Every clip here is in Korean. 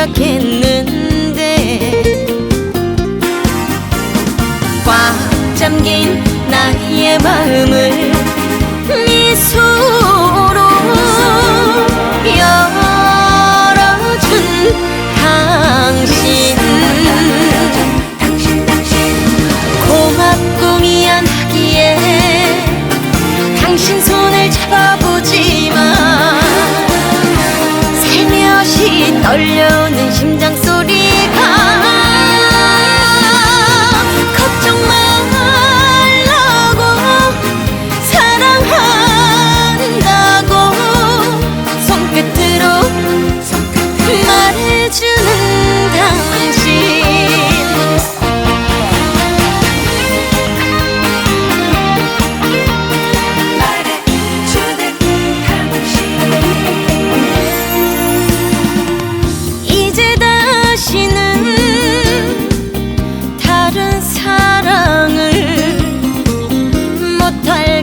생각했는데 꽉 잠긴 나의 마음을 네 미소로 열어준 당신. 고맙고 미안하기에 당신 손을 잡아보지만 살며시 떨려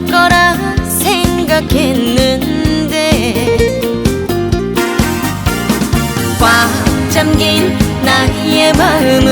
거라 생각했는데 꽉 잠긴 나의 마음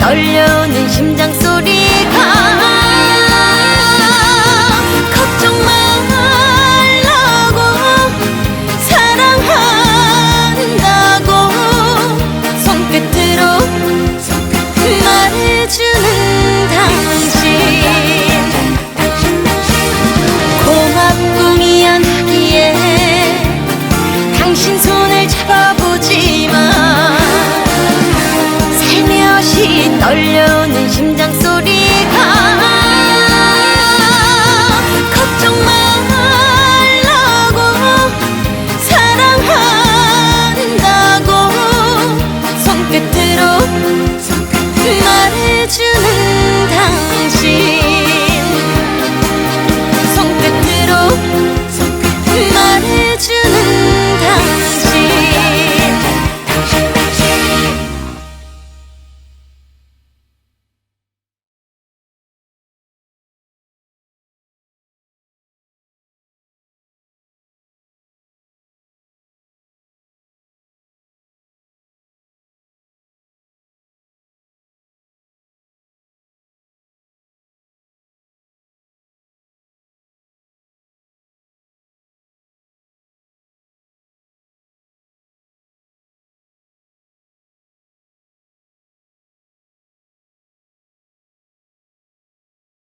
널려오는 심장 소리가 걱정 말라고 사랑한다고 손끝으로 말해주는 당신. 고맙고 미안하기에 당신 손